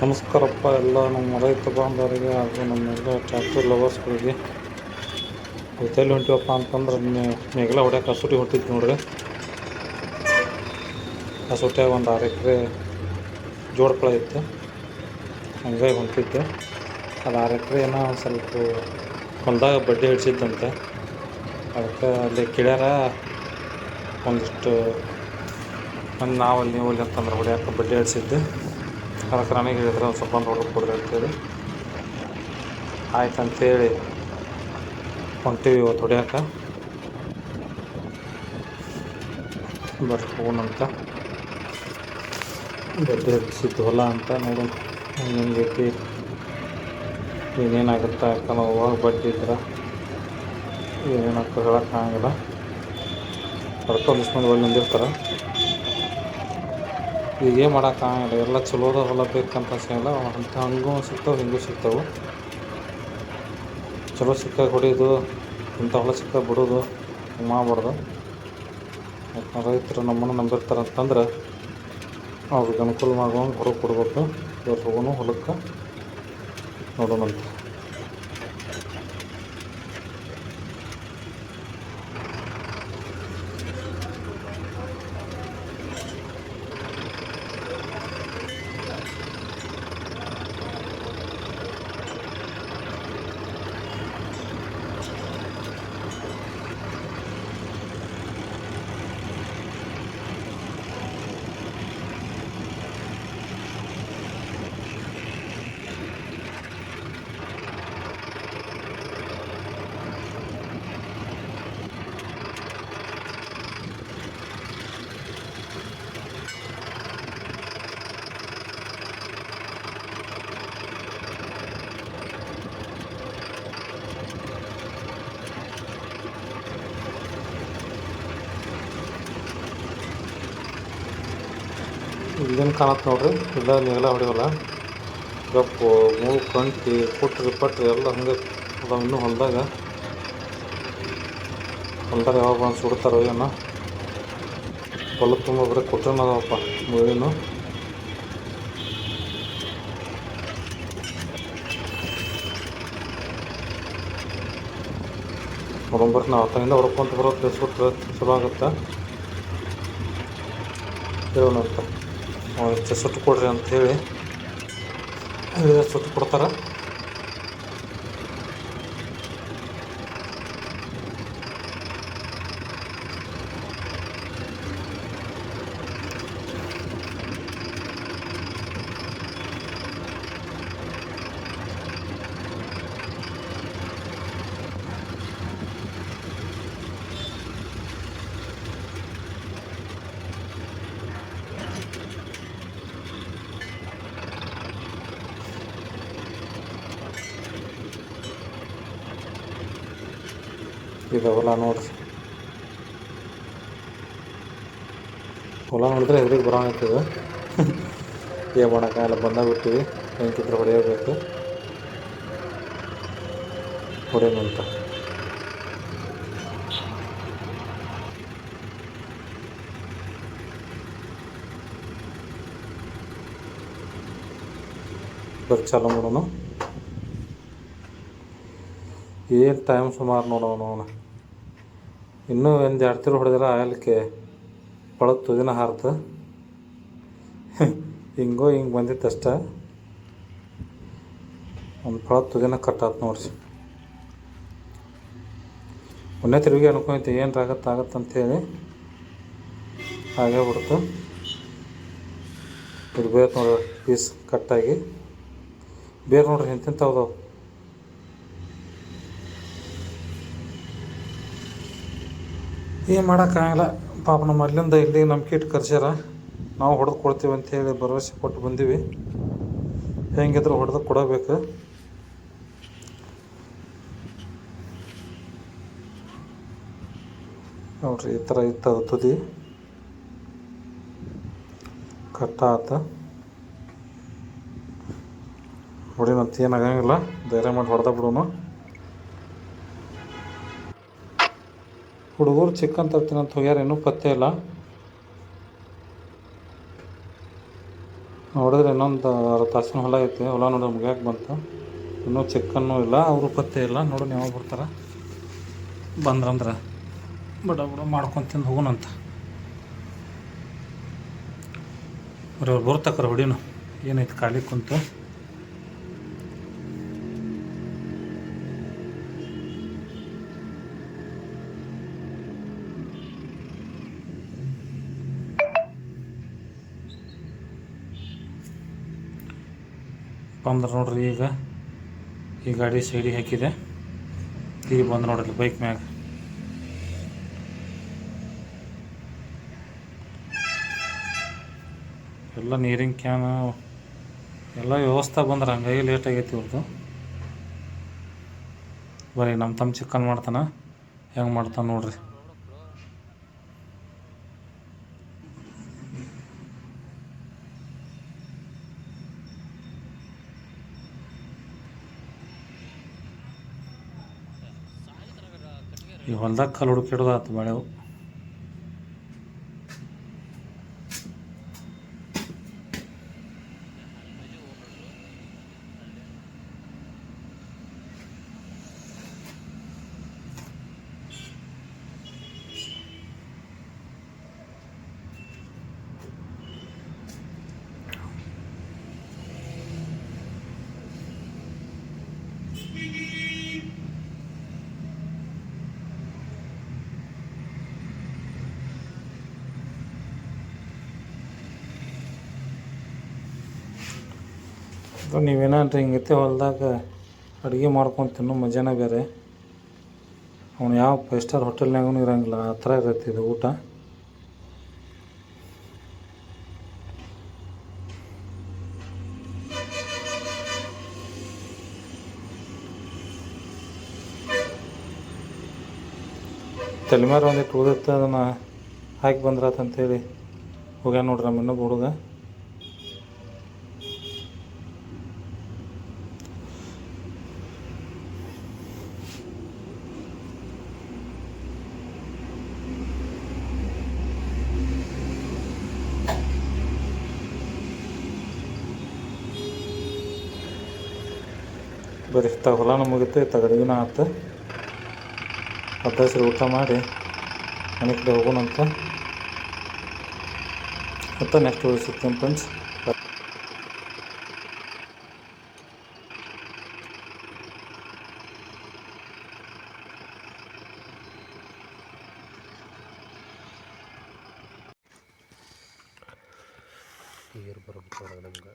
ನಮಸ್ಕಾರಪ್ಪ, ಎಲ್ಲ ನಮ್ಮ ರೈತ ಬಾಂಧವರಿಗೆ ಹಾಗೂ ನಮ್ಮೆಲ್ಲ ಟ್ರ್ಯಾಕ್ಟರ್ ಲವರ್ಸ್ಗಳಿಗೆ ಜೊತೆಯಲ್ಲಿ ಹೊಂಟಿವಪ್ಪ ಅಂತಂದ್ರೆ ನೆಗಲ ಹೊಡ್ಯಾಕೆ ಕಸೂಟಿ ಹೊಂಟಿದ್ದು ನೋಡ್ರಿ. ಕಸೂಟಿಯಾಗ ಒಂದು ಆರು ಎಕರೆ ಜೋಡ್ಪಳ ಇತ್ತು. ಹಂಗಾಗಿ ಹೊಂಟಿದ್ದೆ. ಅದು ಆರು ಎಕರೆ ಏನೋ ಸ್ವಲ್ಪ ಹೊಲದಾಗ ಬಡ್ಡಿ ಹಿಡಿಸಿದ್ದಂತೆ ಅದಕ್ಕೆ ಅಲ್ಲಿ ಕಿಳ್ಯಾರ ಒಂದಿಷ್ಟು, ಒಂದು ನಾವಲ್ಲಿ ಅಲ್ಲಿ ಅಂತಂದ್ರೆ ಹೊಡ್ಯಾಕೆ ಬಡ್ಡಿ ಹಿಡ್ಸಿದ್ದೆ ಅದಕ್ಕೆ ನನಗೆ ಹೇಳಿದ್ರೆ ಒಂದು ಸ್ವಲ್ಪ ಅಂತ ಕೊಡ್ರಿ ಅಂತೇಳಿ. ಆಯ್ತು ಅಂತೇಳಿ ಹೊಂಟೀವಿ ಇವತ್ತು ಹೊಡ್ಯಾಕೆ. ಬರ್ರಿ ಹೋಗೋಣಂತ ಬಡ್ಡಿ ಹಚ್ಚಿದ್ದು ಹೊಲ ಅಂತ ನೋಡೋಣ. ಹೆಂಗೈತಿ ಏನೇನಾಗುತ್ತೆ ಯಾಕಂದ್ರೆ ಹೋಗಿ ಬಡ್ಡಿ ಇದ್ರೆ? ಏನೇನಾಗ್ತದೆ ಹೇಳೋಕ್ಕಾಗಲ್ಲ ಬರ್ಕೊಂಡು ಒಂದಿಷ್ಟು ಮಂದಿ ಒಳ್ಳೆ ನಿಂದಿರ್ತಾರೆ ಈಗ ಏನು ಮಾಡೋಕ್ಕಾಗಲ್ಲ ಎಲ್ಲ ಚಲೋದ ಹೊಲ ಬೇಕಂತ ಸಿಗಲ್ಲ ಅಂತ ಹಂಗೂ ಸಿಗ್ತಾವೆ ಹಿಂಗೂ ಸಿಗ್ತಾವೆ ಚಲೋ ಸಿಕ್ಕ ಹೊಡಿಯೋದು ಇಂಥ ಹೊಲ ಸಿಕ್ಕ ಬಿಡೋದು ಮಾಡಬಾರ್ದು. ಯಾಕಂದ್ರೆ ರೈತರು ನಮ್ಮನ್ನು ನಂಬಿರ್ತಾರೆ ಅಂತಂದ್ರೆ ಅವ್ರಿಗೆ ಅನುಕೂಲ ಮಾಡುವಂಗೆ ಹೊರಗೆ ಕೊಡ್ಬೇಕು. ಇವ್ರು ಹೋಗೋನು ಹೊಲಕ್ಕೆ ನೋಡೋಣಂತ. ಇಲ್ಲೇನು ಕಾಣತ್ತೆ ನೋಡ್ರಿ. ಇಲ್ಲ ನೀವೆಲ್ಲ ಹೊಡಿವಲ್ಲ ಕಪ್ಪು ಮೂಗು, ಕಂಟಿ ಪುಟ್ರಿ ಪಟ್ರಿ ಎಲ್ಲ ಹಂಗೆ ಅದಾವ ಇನ್ನೂ ಹೊಲದಾಗ. ಹೊಲ್ದಾಗ ಯಾವಾಗ ಬಂದು ಸುಡ್ತಾರೋ ಏನೋ. ಹೊಲ ತುಂಬ ಬರೀ ಕುಟ್ರನ ಅದಾವಪ್ಪ, ಮುಳ್ಳಿನೂ. ನೋಡೋಣ ನಾವು ಹತ್ತಿಂದ ಹೊಡ್ಕೊಂತ ಬರೋದು ಸುಟ್ಟ ಚಲೋ ಆಗುತ್ತೆ. ಹೇಳೋಣ ಸುಟ್ಟು ಕೊಡ್ರಿ ಅಂತ ಹೇಳಿ ಸುಟ್ಟು ಕೊಡ್ತಾರೆ. ಇದು ಹೊಲ ನೋಡ್ರಿ ಹೊಲ ನೋಡಿದ್ರೆ ಎದುರಿಗೆ ಬರೋಂಗಾಗ್ತದೆ ಏನು ಮಾಡೋಕ್ಕಾಗಲ್ಲ ಬಂದಾಗ ಬಿಟ್ಟಿವಿ ಹೆಂಗಿದ್ರೆ ಹೊಡೆಯಬೇಕು. ಹೊಡೆಯೋಣ ಅಂತ. ಚಾಲು ಮಾಡೋಣ. ಏನು ಟೈಮ್ ಸುಮಾರು ನೋಡೋಣ ಅವನು ಇನ್ನೂ ಒಂದು ಎರಡು ತಿರು ಹೊಡೆದ್ರೆ ಆಗಲಿಕ್ಕೆ ಒಳಗೆ ತುದಿನ ಹಾರ್ತು ಹಿಂಗೋ ಹಿಂಗೆ ಬಂದಿತ್ತು ಅಷ್ಟ. ಒಂದು ಫಳ ತುದಿನ ಕಟ್ಟಾತು ನೋಡ್ರಿ ಒಂದೇ ತಿರುಗಿ ಅನ್ಕೊಂತ ಏನು ಆಗತ್ತೆ ಹೇಳಿ ಹಾಗೆ ಬಿಡ್ತು. ಇದು ಬೇರೆ ನೋಡ್ರಿ ಪೀಸ್ ಕಟ್ಟಾಗಿ. ಬೇರೆ ನೋಡ್ರಿ ಎಂತೆಂಥವ್ದಾವು ಏನು ಮಾಡೋಕ್ಕಾಗಲ್ಲ ಪಾಪ ನಮ್ಮ ಅಲ್ಲಿಂದ ಇಲ್ಲಿ ನಂಬಿಕೆ ಇಟ್ಟು ಕರ್ಸ್ಯಾರ. ನಾವು ಹೊಡೆದು ಕೊಡ್ತೀವಿ ಅಂತೇಳಿ ಭರವಸೆ ಕೊಟ್ಟು ಬಂದೀವಿ. ಹೆಂಗಿದ್ರು ಹೊಡೆದು ಕೊಡಬೇಕು. ನೋಡ್ರಿ, ಈ ಥರ ಇತ್ತು ಅದು ತುದಿ. ಕಟ್ಟ ಆತ. ಹೊಡಿನಂತ ಏನಾಗಂಗಿಲ್ಲ ಧೈರ್ಯ ಮಾಡಿ ಹೊಡೆದ ಬಿಡೋನು. ಹುಡುಗರು ಚಿಕನ್ ತರ್ತೀನಿ ಅಂತ ಹೋಗ್ಯಾರ, ಇನ್ನೂ ಪತ್ತೆ ಇಲ್ಲ. ನೋಡಿದ್ರೆ ಇನ್ನೊಂದು ಅರ್ಧ ತಾಸಿನ ಹೊಲ ಐತೆ, ಹೊಲ ನೋಡಿದ್ರೆ ಮುಗಿಯಾಕೆ ಬಂತು. ಇನ್ನೂ ಚಿಕ್ಕನ್ನು ಇಲ್ಲ, ಅವರು ಪತ್ತೆ ಇಲ್ಲ. ನೋಡೋಣ ಯಾವಾಗ ಬರ್ತಾರೆ. ಬಂದ್ರಂದ್ರೆ ಬಡ ಬಡ ಮಾಡ್ಕೊಂಡು ತಿಂದು ಹೋಗೋಣಂತ ಅವ್ರು ಬರ್ತಕ್ಕಾರ ಹೊಡಿನು. ಏನೈತೆ, ಖಾಲಿ ಕುಂತು. ಬಂದ್ರೆ ನೋಡ್ರಿ ಈಗ. ಈ ಗಾಡಿ ಸೈಡಿಗೆ ಹಾಕಿದೆ. ಈಗ ಬಂದು ನೋಡ್ರಿ ಬೈಕ್ ಮ್ಯಾಗ. ಎಲ್ಲ ನೀರಿನ ಕ್ಯಾನ ಎಲ್ಲ ವ್ಯವಸ್ಥೆ ಬಂದ್ರೆ ಹಂಗಾಗಿ ಲೇಟ್ ಆಗೈತಿ ಇವ್ರದ್ದು ಬರೀ ನಮ್ಮ ತಮ್ಮ ಚಿಕನ್ ಮಾಡ್ತಾನೆ. ಹೆಂಗೆ ಮಾಡ್ತಾನೆ ನೋಡ್ರಿ. ಈ ಹೊಲ್ದಾಗ ಕಲ್ಲು ಹುಡುಕಿಡೋದು ಆತು ಬಾಳೆವು ಅದು ನೀವೇನಾದ್ರೂ ಹಿಂಗೈತೆ ಹೊಲ್ದಾಗ ಅಡುಗೆ ಮಾಡ್ಕೊಂಡು ತಿನ್ನೋ ಮಜಾನೇ ಬೇರೆ. ಅವನು ಯಾವ ಫೈವ್ ಸ್ಟಾರ್ ಹೋಟೆಲ್ನಾಗೂ ಇರೋಂಗಿಲ್ಲ, ಆ ಥರ ಇರುತ್ತೆ ಇದು ಊಟ. ತಲೆಮಾರು ಒಂದಿಟ್ಟು ಉಳಿದಿತ್ತು ಅದನ್ನು ಹಾಕಿ ಬಂದ್ರಾತಂತೇಳಿ ಹೋಗ್ಯಾನ ನೋಡ್ರಿ ನಮ್ಮ ಇನ್ನೊಬ್ಬ ಹುಡುಗ. ಬರೀ ತ ಹೊಲನ ಮುಗಿತು ತಗಡಿಗಿನ ಆಯ್ತು ಹಬ್ಬಸರು ಊಟ ಮಾಡಿ ಮನೆ ಕಡೆ ಹೋಗೋಣಂತ ಮತ್ತು ನೆಕ್ಸ್ಟ್ ಉಳಿಸುತ್ತೇನೆ ಫ್ರೆಂಡ್ಸ್ ನೀರು ಬರಬೇಕು ನಮ್ಗೆ